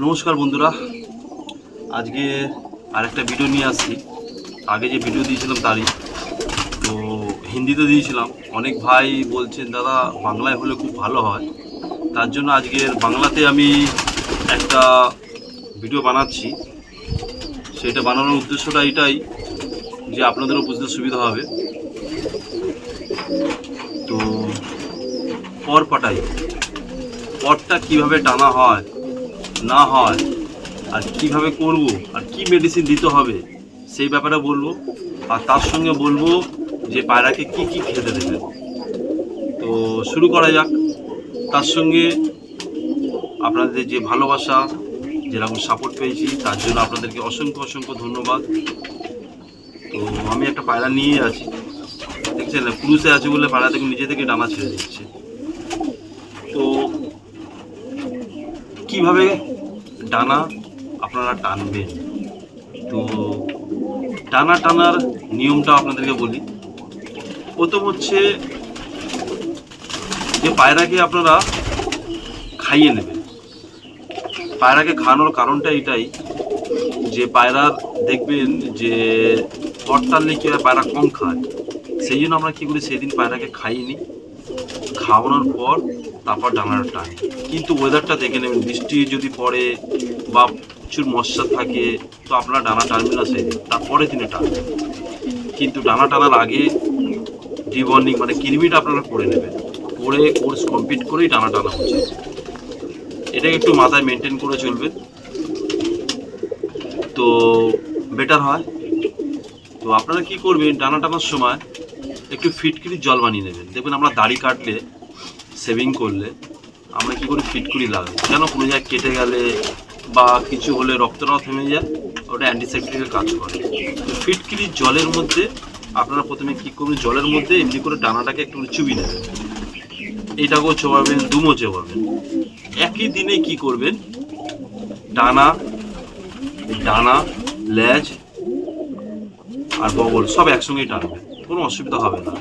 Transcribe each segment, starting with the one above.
নমস্কার বন্ধুরা। আজকে আরেকটা ভিডিও নিয়ে আসছি। আগে যে ভিডিও দিয়েছিলাম তারই। তো হিন্দিতে দিয়েছিলাম। অনেক ভাই বলছেন, দাদা, বাংলায় হলে খুব ভালো হয়। তার জন্য আজকের বাংলাতে আমি একটা ভিডিও বানাচ্ছি। সেটা বানানোর উদ্দেশ্যটা এটাই যে আপনাদেরও বুঝতে সুবিধা হবে। তো পর পাটাই পরটা কীভাবে টানা হয় না হয়, আর কীভাবে করব, আর কি মেডিসিন দিতে হবে, সেই ব্যাপারে বলব। আর তার সঙ্গে বলব যে পায়রাকে কি কি খেতে দেবেন। তো শুরু করা যাক। তার সঙ্গে আপনাদের যে ভালোবাসা, যেরকম সাপোর্ট পেয়েছি, তার জন্য আপনাদেরকে অসংখ্য অসংখ্য ধন্যবাদ। তো আমি একটা পায়রা নিয়ে আছি। দেখছেন না পুরুষে আছে বলে পায়রা দেখুন, নিজে থেকে ডানা ছেড়ে দিচ্ছে। তো কীভাবে ডানা আপনারা টানবেন। তো টানা টানার নিয়মটা আপনাদেরকে বলি। প্রথম হচ্ছে যে পায়রাকে আপনারা খাইয়ে নেবেন। পায়রাকে খাওয়ানোর কারণটা এটাই যে পায়রার দেখবেন যে পটটালে কি পায়রা কম খায়। সেই জন্য আমরা কী করি, সেদিন পায়রাকে খাইয়ে নিই। খাওয়ানোর পর তারপর ডানাটা টাইম কিন্তু ওয়েদারটা দেখে নেবেন বৃষ্টি যদি পড়ে বা প্রচুর মশা থাকে, তো আপনারা ডানা টানবেন সেই তারপরে দিনে টানবেন কিন্তু ডানা টানার আগে ডিবর্নিং মানে কিরমিটা আপনারা করে নেবেন। করে কোর্স কমপ্লিট করেই ডানা টানা হচ্ছে। এটাকে একটু মাথায় মেনটেন করে চলবে তো বেটার হয়। তো আপনারা কি করবেন ডানা টানার সময় একটু ফিটকিরির জল বানিয়ে নেবেন। দেখবেন আমরা দাড়ি কাটলে সেভিং করলে আমরা কি করি ফিটকুরি লাগাই কেন কোনো জায়গায় কেটে গেলে বা কিছু হলে রক্তটাও থেমে যায়, ওটা অ্যান্টিসেপ্টিকের কাজ করে। তো ফিটকিরির জলের মধ্যে, আপনারা প্রথমে কী করবেন? জলের মধ্যে এমনি করে ডানাটাকে একটু চুবি নেবেন এইটাকেও চোবাবেন, দুমো চোবাবেন। একই দিনে কি করবেন? ডানা ডানা লেজ আর বগল সব একসঙ্গেই টানবেন। কোনো অসুবিধা হবে না।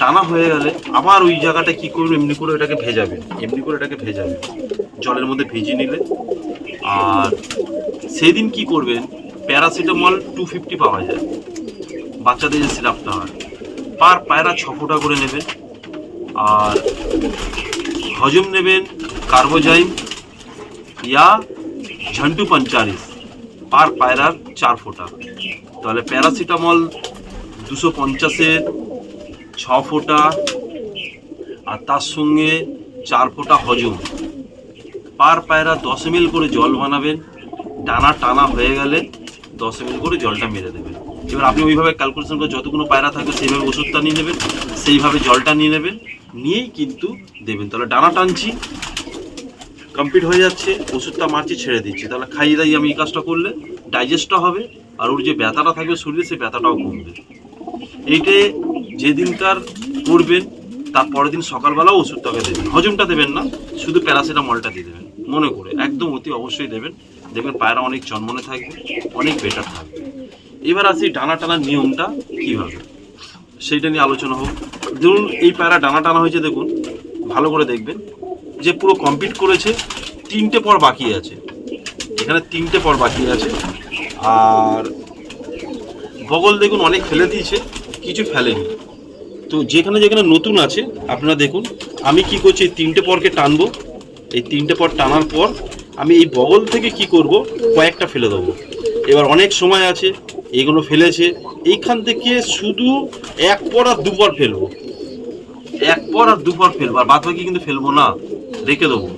টানা হয়ে গেলে আবার ওই জায়গাটা কি করবেন এমনি করে এটাকে ভেজাবেন এমনি করে এটাকে ভেজাবেন জলের মধ্যে ভেজে নিলে। আর সেদিন কি করবেন? প্যারাসিটামল টু ফিফটি পাওয়া যায়। বাচ্চাদের যে সিরাপটা হয়। পার পায়রা ছ ফোঁটা করে নেবেন। আর হজম নেবেন কার্বোজাইম ইয়া ঝন্টু পঞ্চারিস পার পায়রার চার ফোঁটা। তাহলে প্যারাসিটামল দুশো পঞ্চাশের ছ ফোঁটা আর তার সঙ্গে চার ফোঁটা হজম। পার পায়রা দশ এমএল করে জল বানাবেন টানা টানা হয়ে গেলে দশ এমএল করে জলটা মেরে দেবেন। এবার আপনি ওইভাবে ক্যালকুলেশন করে যতগুলো পায়রা থাকবে সেইভাবে ওষুধটা নিয়ে নেবেন, সেইভাবে জলটা নিয়ে নেবেন, নিয়েই কিন্তু দেবেন। তাহলে ডানা টানছি কমপ্লিট হয়ে যাচ্ছে, ওষুধটা মারছি, ছেড়ে দিচ্ছি। তাহলে খাইয়ে দাইয়ে আমি এই কাজটা করলে ডাইজেস্টটা হবে আর ওর যে ব্যথাটা থাকবে শরীরে, সেই ব্যথাটাও কমবে। এইটে যেদিনকার করবেন তার পরের দিন সকালবেলাও ওষুধটাকে দেবেন। হজমটা দেবেন না, শুধু প্যারাসিটামলটা দিয়ে দেবেন, মনে করে। একদম অতি অবশ্যই দেবেন। দেখবেন পায়রা অনেক চনমনে থাকবে, অনেক বেটার থাকবে। এবার আসি ডানা টানার নিয়মটা কীভাবে? সেইটা নিয়ে আলোচনা হোক। ধরুন, এই পায়রা ডানা টানা হয়েছে, দেখুন, ভালো করে দেখবেন। যে পুরো কমপ্লিট করেছে, তিনটে পর বাকি আছে। এখানে তিনটে পর বাকি আছে। আর বগল, দেখুন, অনেক ফেলে দিয়েছে, কিছু ফেলেনি। তো যেখানে যেখানে নতুন আছে, আপনারা দেখুন, আমি কি করছি, এই তিনটে পরকে টানবো। এই তিনটে পর টানার পর আমি এই বগল থেকে কি করব, কয়েকটা ফেলে দেবো। এবার অনেক সময় আছে, এগুলো ফেলেছে, এইখান থেকে শুধু এক পর আর দুপর ফেলব। এক পর আর দুপর ফেলব, আর বাদ বাকি কিন্তু ফেলব না, রেখে দেবো।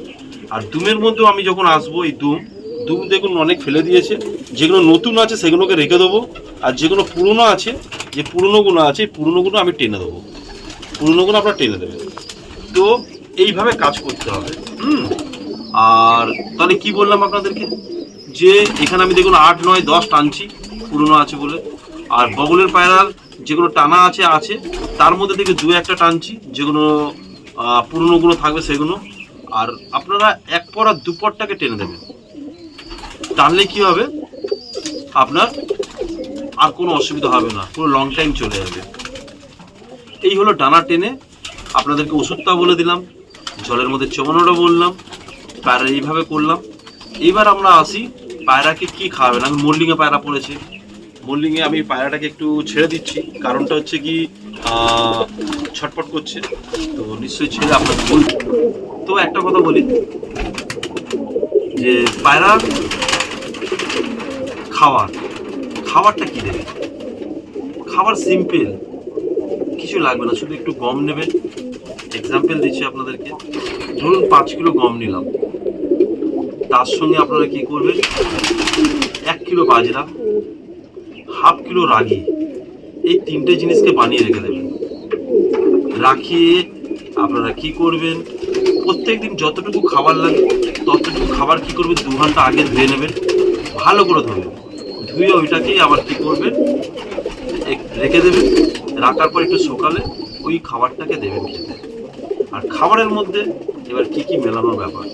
আর দুমের মধ্যেও আমি যখন আসব এই দুম দুম দেখুন, অনেক ফেলে দিয়েছে। যেগুলো নতুন আছে, সেগুলোকে রেখে দেবো। আর যেগুলো পুরনো আছে, যে পুরনোগুলো আছে পুরনোগুলো আমি টেনে দেবো। পুরনোগুলো আপনারা টেনে দেবেন। তো এইভাবে কাজ করতে হবে। হুম? আর তাহলে কি বললাম আপনাদেরকে? যে এখানে আমি দেখুন আট, নয়, দশ টানছি, পুরনো আছে বলে। আর বগলের পায়রার যেগুলো টানা আছে আছে, তার মধ্যে থেকে দু একটা টানছি, যেগুলো পুরনোগুলো থাকবে সেগুলো। আর আপনারা এক পর আর দু পরটাকে টেনে দেবেন। টানলে কি হবে? আপনার আর কোনো অসুবিধা হবে না। পুরো লং টাইম চলে যাবে। এই হলো ডানা টেনে। আপনাদেরকে ওষুধটা বলে দিলাম। জলের মধ্যে চমানোটা বললাম। পায়রা এইভাবে করলাম। এইবার আমরা আসি পায়রাকে কি খাওয়াবেন? আমি মোল্ডিংয়ে পায়রা পড়েছি। মোল্ডিংয়ে আমি পায়রাটাকে একটু ছেড়ে দিচ্ছি। কারণটা হচ্ছে কি ছটপট করছে। তো নিশ্চয়ই ছেড়ে আপনাকে বলব তো একটা কথা বলি যে পায়রা খাবার। খাবারটা কি দেবে? খাবার সিম্পল কিছু লাগবে না, শুধু একটু গম নেবেন। এক্সাম্পল দিচ্ছি আপনাদেরকে। ধরুন পাঁচ কিলো গম নিলাম। তার সঙ্গে আপনারা কি করবেন? এক কিলো বাজরা, হাফ কিলো রাগি। এই তিনটে জিনিসকে বানিয়ে রেখে দেবেন। রাখিয়ে আপনারা কি করবেন? প্রত্যেক দিন যতটুকু খাবার লাগে, ততটুকু খাবার কি করবেন? দু ঘণ্টা আগে ধুয়ে নেবেন। ভালো করে ধুবেন ধুয়ে ওইটাকেই আবার কি করবেন রেখে দেবেন রাখার পর একটু সকালে ওই খাবারটাকে দেবেন খেতে। আর খাবারের মধ্যে এবার কি কি মেলানোর ব্যাপার?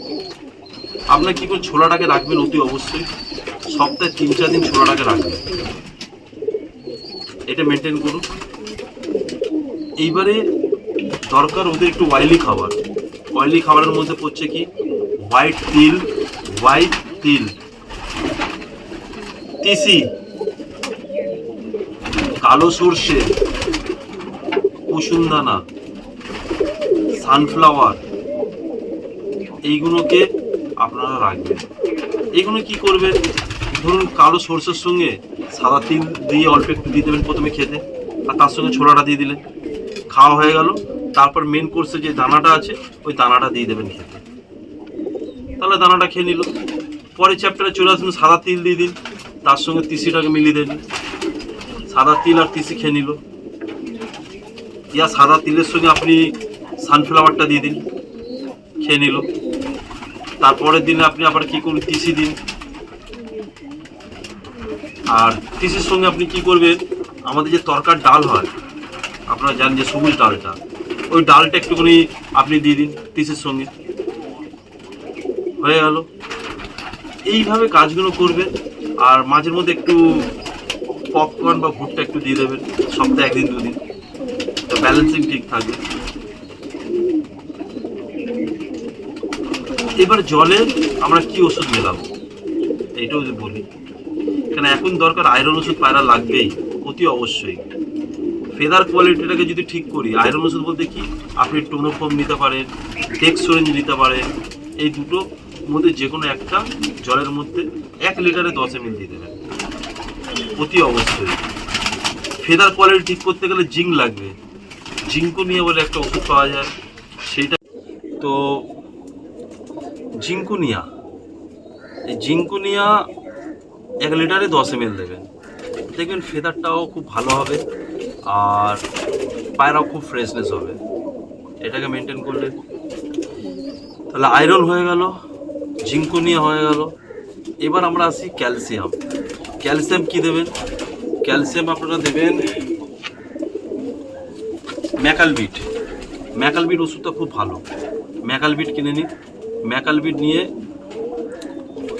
আপনার কি করে ছোলাটাকে রাখবেন অতি অবশ্যই। সপ্তাহে তিন, চার দিন ছোলাটাকে রাখবেন। এটা মেনটেন করুন। এইবারে দরকার ওদের একটু অয়েলি খাবার। অয়েলি খাবারের মধ্যে পড়ছে কি? হোয়াইট তিল হোয়াইট তিল। তিসি কালো সর্ষে, কুসুমদানা সানফ্লাওয়ার এইগুলোকে আপনারা রাখবেন। এগুলো কি করবেন? ধরুন কালো সর্ষের সঙ্গে সাদা তিল দিয়ে অল্প একটু দিয়ে দেবেন প্রথমে খেতে, আর তার সঙ্গে ছোলাটা দিয়ে দিলেন। খাওয়া হয়ে গেল। তারপর মেন কোর্সে যে দানাটা আছে, ওই দানাটা দিয়ে দেবেন খেতে। তাহলে দানাটা খেয়ে নিল। পরে চ্যাপ্টারে চলে আসবেন, সাদা তিল দিয়ে দিন। তার সঙ্গে তিসিটাকে মিলিয়ে দেন সাদা তিল আর তিসি খেয়ে নিল। ইয়া সাদা তিলের সঙ্গে আপনি সানফ্লাওয়ারটা দিয়ে দিন, খেয়ে নিল। তারপরের দিনে আপনি আবার কি করুন তিসি দিন। আর তিসির সঙ্গে আপনি কি করবেন? আমাদের যে তরকার ডাল হয়, আপনারা জানেন যে সবুজ ডালটা ওই ডালটা একটুখানি আপনি দিয়ে দিন তিসির সঙ্গে। হয়ে গেল। এইভাবে কাজগুলো করবেন। আর মাঝের মধ্যে একটু পপকর্ন বা ভুট্টা একটু দিয়ে দেবেন, সপ্তাহে একদিন, দুদিন। তো ব্যালেন্সিং ঠিক থাকবে। এবার জলে আমরা কি ওষুধ মেলাবো? এইটাও যদি বলি। কেন এখন দরকার আয়রন ওষুধ পায়রা লাগবেই, অতি অবশ্যই। ফেদার কোয়ালিটিটাকে যদি ঠিক করি আয়রন ওষুধ বলতে কি? আপনি টোনোফর্ম নিতে পারেন টেক্সোরেঞ্জ নিতে পারেন, এই দুটো মধ্যে যে কোনো একটা জলের মধ্যে এক লিটারে দশ এমএল দিয়ে দেবেন। অতি অবশ্যই। ফেদার কোয়ালিটি ঠিক করতে গেলে জিঙ্ক লাগবে। জিঙ্কও নিয়ে বলে একটা ওষুধ পাওয়া যায়, সেইটা তো জিঙ্কুনিয়া। এই জিঙ্কুনিয়া এক লিটারে দশ এম দেবেন। দেখবেন ফেদারটাও খুব ভালো হবে আর পায়রাও খুব ফ্রেশনেস হবে। এটাকে মেনটেন করলে তাহলে আয়রন হয়ে গেল। জিঙ্কুনিয়া হয়ে গেল। এবার আমরা আসি ক্যালসিয়াম। ক্যালসিয়াম কি দেবেন? ক্যালসিয়াম আপনারা দেবেন ম্যাকালবিট। ম্যাকালবিট ওষুধটা খুব ভালো। ম্যাকালবিট কিনে নিন। ম্যাকালবিট নিয়ে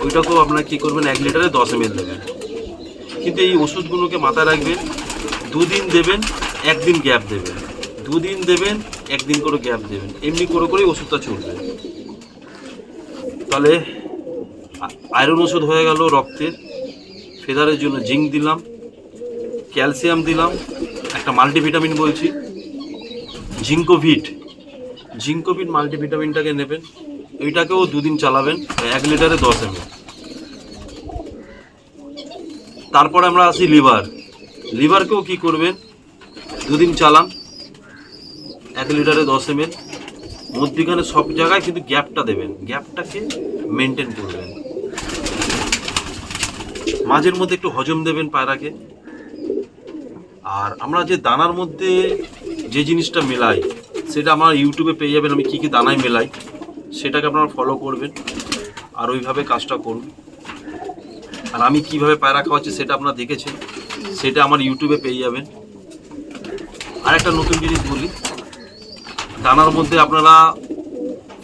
ওইটাকেও আপনারা কী করবেন, এক লিটারে দশ এম দেবেন। কিন্তু এই ওষুধগুলোকে মাথায় রাখবেন, দুদিন দেবেন, একদিন গ্যাপ দেবেন। দুদিন দেবেন, একদিন করে গ্যাপ দেবেন। এমনি করে করেই ওষুধটা চলবে। তাহলে আয়রন ওষুধ হয়ে গেল রক্তের ফেদারের জন্য জিঙ্ক দিলাম, ক্যালসিয়াম দিলাম, একটা মাল্টিভিটামিন বলছি। জিঙ্কোভিট জিঙ্কোভিট মাল্টিভিটামিনটাকে নেবেন এইটাকেও দুদিন চালাবেন, এক লিটারে দশ এম তারপরে আমরা আসি লিভার। লিভারকেও কি করবেন? দুদিন চালান, এক লিটারে দশ এম মধ্যিখানে সব জায়গায় কিন্তু গ্যাপটা দেবেন। গ্যাপটাকে মেনটেন করবেন। মাঝের মধ্যে একটু হজম দেবেন পায়রাকে। আর আমরা যে দানার মধ্যে যে জিনিসটা মেলাই, সেটা আমার ইউটিউবে পেয়ে যাবেন, আমি কী কী দানায় মেলাই, সেটাকে আপনারা ফলো করবেন আর ওইভাবে কাজটা করুন। আর আমি কীভাবে পায়রা খাওয়াচ্ছি সেটা আপনারা দেখেছেন, সেটা আমার ইউটিউবে পেয়ে যাবেন। আর একটা নতুন জিনিস বলি দানার মধ্যে আপনারা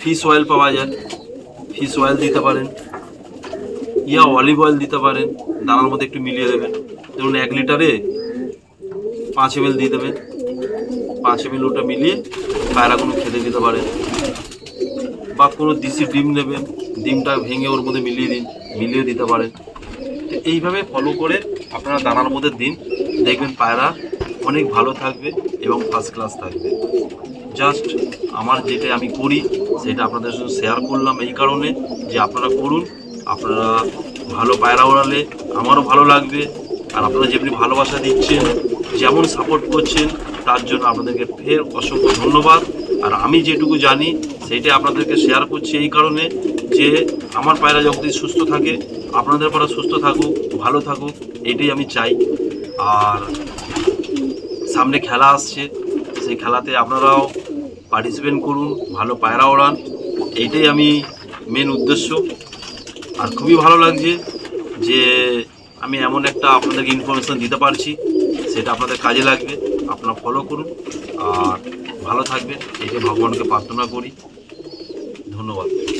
ফিশ অয়েল পাওয়া যায়। ফিশ অয়েল দিতে পারেন। ইয়া অলিভ অয়েল দিতে পারেন। দানার মধ্যে একটু মিলিয়ে দেবেন। ধরুন এক লিটারে পাঁচ এম দিয়ে দেবেন। পাঁচ এম ওটা মিলিয়ে পায়রাগুলো খেতে দিতে পারেন। বা কোনো দিশি ডিম নেবেন। ডিমটা ভেঙে ওর মধ্যে মিলিয়ে দিন, মিলিয়ে দিতে পারেন। তো এইভাবে ফলো করে আপনারা দানার মধ্যে দিন। দেখবেন পায়রা অনেক ভালো থাকবে এবং ফার্স্ট ক্লাস থাকবে। জাস্ট আমার যেটা আমি করি, সেটা আপনাদের সঙ্গে শেয়ার করলাম এই কারণে যে আপনারা করুন, আপনারা ভালো পায়রা ওড়ালে আমারও ভালো লাগবে, আর আপনারা যেমনি ভালোবাসা দিচ্ছেন, যেমন সাপোর্ট করছেন, তার জন্য আপনাদেরকে ফের অসংখ্য ধন্যবাদ। আর আমি যেটুকু জানি সেইটাই আপনাদেরকে শেয়ার করছি এই কারণে যে আমার পায়রা যখন সুস্থ থাকে, আপনাদের পায়রা সুস্থ থাকুক, ভালো থাকুক, এটাই আমি চাই। আর সামনে খেলা আসছে সেই খেলাতে আপনারাও পার্টিসিপেট করুন, ভালো পায়রা ওড়ান। এইটাই আমি মেন উদ্দেশ্য। আর খুবই ভালো লাগছে যে আমি এমন একটা আপনাদেরকে ইনফরমেশান দিতে পারছি, সেটা আপনাদের কাজে লাগবে। আপনারা ফলো করুন আর ভালো থাকবেন। এটাই ভগবানকে প্রার্থনা করি। ধন্যবাদ।